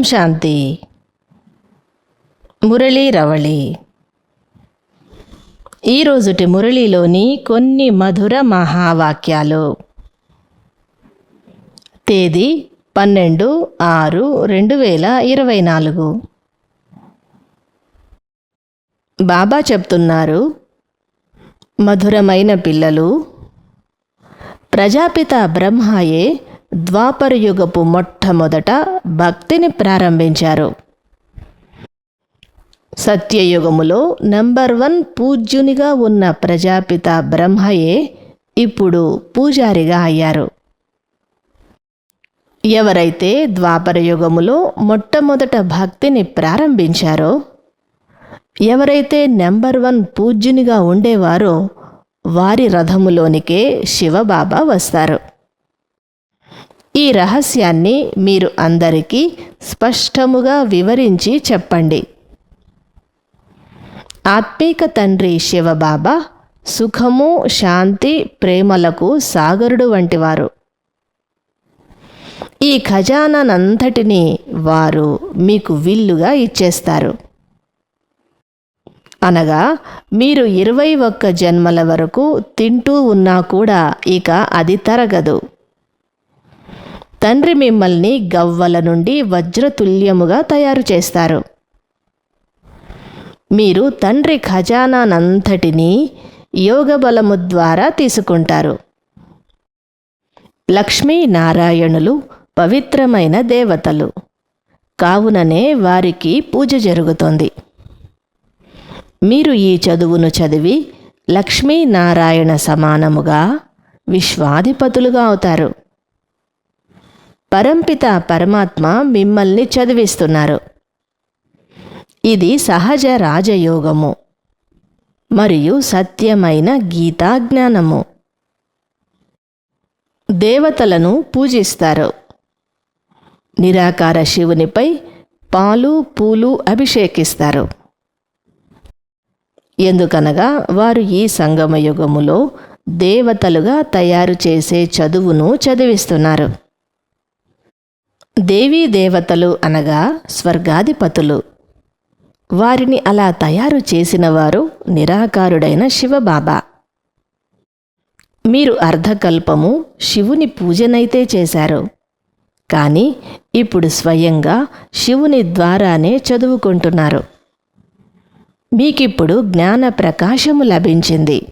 ఓం శాంతి. మురళీ రవళి. ఈరోజుటి మురళీలోని కొన్ని మధుర మహావాక్యాలు. తేదీ పన్నెండు ఆరు రెండు వేల ఇరవై నాలుగు. బాబా చెప్తున్నారు మధురమైన పిల్లలు ప్రజాపిత బ్రహ్మయే ద్వాపరయుగపు మొట్టమొదట భక్తిని ప్రారంభించారు. సత్యయుగములో నంబర్ వన్ పూజ్యునిగా ఉన్న ప్రజాపిత బ్రహ్మయే ఇప్పుడు పూజారిగా అయ్యారు. ఎవరైతే ద్వాపరయుగములో మొట్టమొదట భక్తిని ప్రారంభించారో ఎవరైతే నెంబర్ వన్ పూజ్యునిగా ఉండేవారో వారి రథములోనికే శివబాబా వస్తారు. ఈ రహస్యాన్ని మీరు అందరికీ స్పష్టముగా వివరించి చెప్పండి. ఆత్మీక తండ్రి శివబాబా సుఖము శాంతి ప్రేమలకు సాగరుడు వంటివారు. ఈ ఖజానానంతటినీ వారు మీకు విల్లుగా ఇచ్చేస్తారు. అనగా మీరు ఇరవై ఒక్క జన్మల వరకు తింటూ ఉన్నా కూడా ఇక అది తరగదు. తండ్రి మిమ్మల్ని గవ్వల నుండి వజ్రతుల్యముగా తయారు చేస్తారు. మీరు తండ్రి ఖజానానంతటినీ యోగ బలము ద్వారా తీసుకుంటారు. లక్ష్మీ నారాయణులు పవిత్రమైన దేవతలు. కావుననే వారికి పూజ జరుగుతోంది. మీరు ఈ చదువును చదివి లక్ష్మీనారాయణ సమానముగా విశ్వాధిపతులుగా అవుతారు. పరంపిత పరమాత్మ మిమ్మల్ని చదివిస్తున్నారు. ఇది సహజ రాజయోగము మరియు సత్యమైన గీతాజ్ఞానము. దేవతలను పూజిస్తారు. నిరాకార శివునిపై పాలు పూలు అభిషేకిస్తారు. ఎందుకనగా వారు ఈ సంగమయుగములో దేవతలుగా తయారు చేసే చదువును చదివిస్తున్నారు. దేవీ దేవతలు అనగా స్వర్గాధిపతులు. వారిని అలా తయారు చేసినవారు నిరాకారుడైన శివబాబా. మీరు అర్ధకల్పము శివుని పూజనైతే చేశారు. కానీ ఇప్పుడు స్వయంగా శివుని ద్వారానే చదువుకుంటున్నారు. మీకిప్పుడు జ్ఞాన ప్రకాశము లభించింది.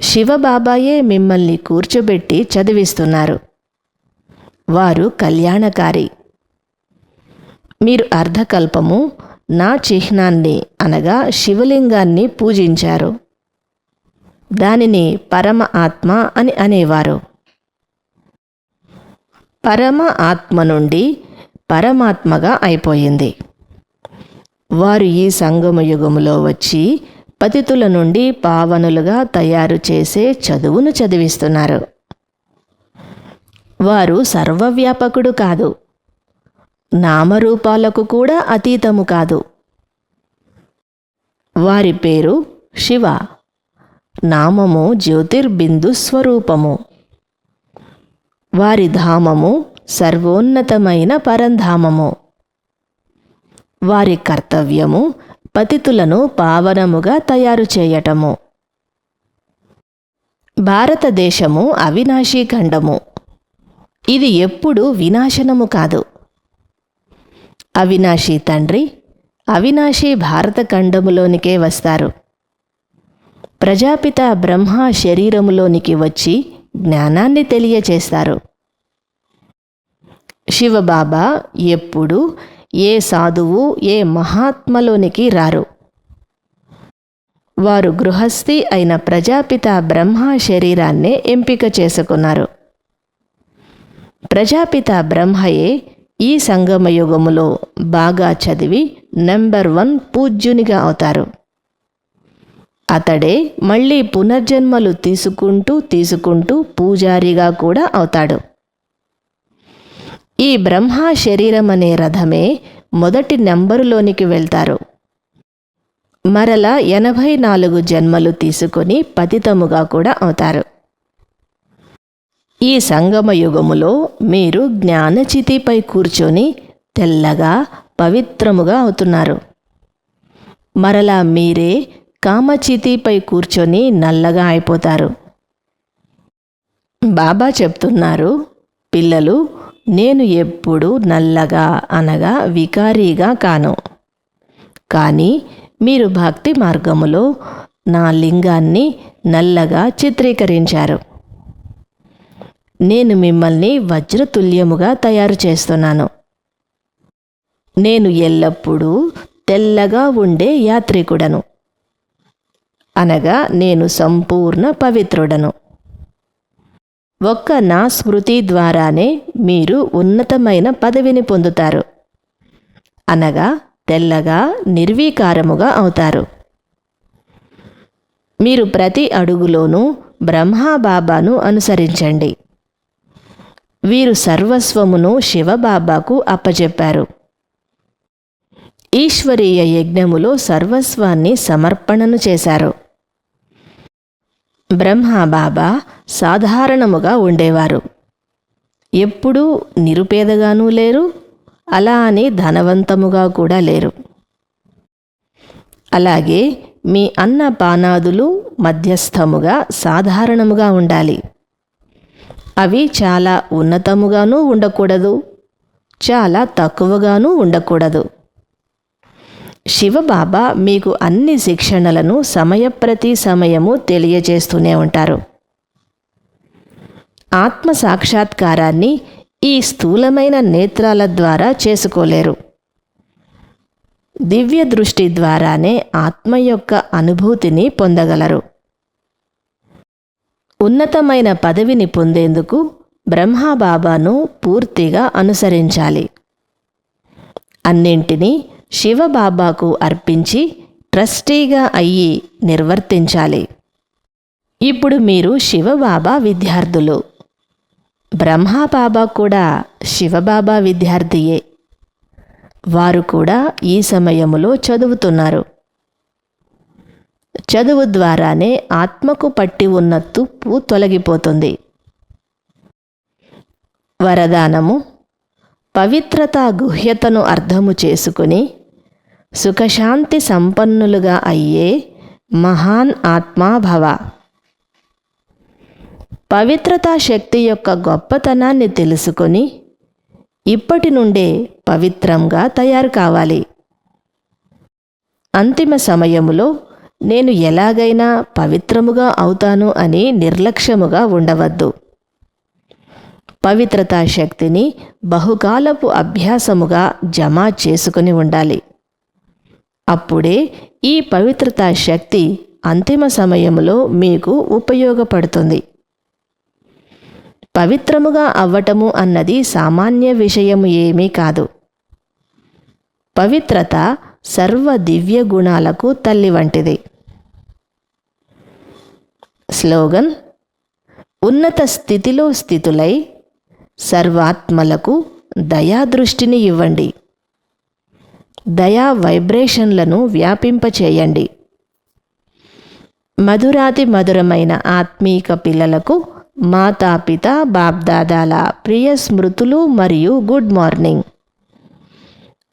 శివబాబాయే మిమ్మల్ని కూర్చోబెట్టి చదివిస్తున్నారు. వారు కళ్యాణకారి. మీరు అర్ధకల్పము నా చిహ్నాన్ని అనగా శివలింగాన్ని పూజించారు. దానిని పరమ ఆత్మ అని అనేవారు. పరమ ఆత్మ నుండి పరమాత్మగా అయిపోయింది. వారు ఈ సంగమ యుగములో వచ్చి పతితుల నుండి పావనులుగా తయారు చేసే చదువును చదివిస్తున్నారు. వారు సర్వవ్యాపకుడు కాదు. నామరూపాలకు కూడా అతీతము కాదు. వారి పేరు శివ. నామము జ్యోతిర్బిందు స్వరూపము. వారి ధామము సర్వోన్నతమైన పరంధామము. వారి కర్తవ్యము పతితులను పావనముగా తయారు చేయటము. భారతదేశము అవినాశీ ఖండము. ఇది ఎప్పుడు వినాశనము కాదు. అవినాశి తండ్రి అవినాశి భారత ఖండములోనికే వస్తారు. ప్రజాపిత బ్రహ్మ శరీరములోనికి వచ్చి జ్ఞానాన్ని తెలియచేస్తారు. శివబాబా ఎప్పుడు ఏ సాధువు ఏ మహాత్మలోనికి రారు. వారు గృహస్థి అయిన ప్రజాపిత బ్రహ్మ శరీరాన్నే ఎంపిక చేసుకున్నారు. ప్రజాపిత బ్రహ్మయే ఈ సంగమయుగములో బాగా చదివి నెంబర్ వన్ పూజ్యునిగా అవుతారు. అతడే మళ్ళీ పునర్జన్మలు తీసుకుంటూ తీసుకుంటూ పూజారిగా కూడా అవుతాడు. ఈ బ్రహ్మ శరీరం అనే రథమే మొదటి నెంబరులోనికి వెళ్తారు. మరల ఎనభై నాలుగు జన్మలు తీసుకొని పతితముగా కూడా అవుతారు. ఈ సంగమ యుగములో మీరు జ్ఞానచితిపై కూర్చొని తెల్లగా పవిత్రముగా అవుతున్నారు. మరలా మీరే కామచితిపై కూర్చొని నల్లగా అయిపోతారు. బాబా చెప్తున్నారు పిల్లలు నేను ఎప్పుడు నల్లగా అనగా వికారీగా కాను. కానీ మీరు భక్తి మార్గములో నా లింగాన్ని నల్లగా చిత్రీకరించారు. నేను మిమ్మల్ని వజ్రతుల్యముగా తయారు చేస్తున్నాను. నేను ఎల్లప్పుడూ తెల్లగా ఉండే యాత్రికుడను. అనగా నేను సంపూర్ణ పవిత్రుడను. ఒక్క నా స్మృతి ద్వారానే మీరు ఉన్నతమైన పదవిని పొందుతారు. అనగా తెల్లగా నిర్వీకారముగా అవుతారు. మీరు ప్రతి అడుగులోనూ బ్రహ్మాబాబాను అనుసరించండి. వీరు సర్వస్వమును శివబాబాకు అప్పచెప్పారు ఈశ్వరీయ యజ్ఞములో సర్వస్వాన్ని సమర్పణను చేశారు. బ్రహ్మబాబా సాధారణముగా ఉండేవారు. ఎప్పుడూ నిరుపేదగానూ లేరు అలా అని ధనవంతముగా కూడా లేరు. అలాగే మీ అన్నపానాదులు మధ్యస్థముగా సాధారణముగా ఉండాలి. అవి చాలా ఉన్నతముగానూ ఉండకూడదు చాలా తక్కువగానూ ఉండకూడదు. శివబాబా మీకు అన్ని శిక్షణలను సమయప్రతి సమయము తెలియజేస్తూనే ఉంటారు. ఆత్మ సాక్షాత్కారాన్ని ఈ స్థూలమైన నేత్రాల ద్వారా చేసుకోలేరు. దివ్య దృష్టి ద్వారానే ఆత్మ యొక్క అనుభూతిని పొందగలరు. ఉన్నతమైన పదవిని పొందేందుకు బ్రహ్మబాబాను పూర్తిగా అనుసరించాలి. అన్నింటినీ శివబాబాకు అర్పించి ట్రస్టీగా అయ్యి నిర్వర్తించాలి. ఇప్పుడు మీరు శివబాబా విద్యార్థులు. బ్రహ్మబాబా కూడా శివబాబా విద్యార్థియే. వారు కూడా ఈ సమయంలో చదువుతున్నారు. చదువు ద్వారానే ఆత్మకు పట్టి ఉన్న తుప్పు తొలగిపోతుంది. వరదానము పవిత్రత గుహ్యతను అర్థము చేసుకుని సుఖశాంతి సంపన్నులుగా అయ్యే మహాన్ ఆత్మాభవ. పవిత్రతా శక్తి యొక్క గొప్పతనాన్ని తెలుసుకొని ఇప్పటి నుండే పవిత్రంగా తయారు కావాలి. అంతిమ సమయములో నేను ఎలాగైనా పవిత్రముగా అవుతాను అని నిర్లక్ష్యముగా ఉండవద్దు. పవిత్రతా శక్తిని బహుకాలపు అభ్యాసముగా జమ చేసుకుని ఉండాలి. అప్పుడే ఈ పవిత్రతా శక్తి అంతిమ సమయంలో మీకు ఉపయోగపడుతుంది. పవిత్రముగా అవ్వటము అన్నది సామాన్య విషయము ఏమీ కాదు. పవిత్రత సర్వ దివ్య గుణాలకు తల్లి వంటిది. స్లోగన్ ఉన్నత స్థితిలో స్థితులై సర్వాత్మలకు దయాదృష్టిని ఇవ్వండి. దయా వైబ్రేషన్లను వ్యాపింపచేయండి మధురాతి మధురమైన ఆత్మీక పిల్లలకు మాతాపిత బాప్దాదాల ప్రియ స్మృతులు మరియు గుడ్ మార్నింగ్.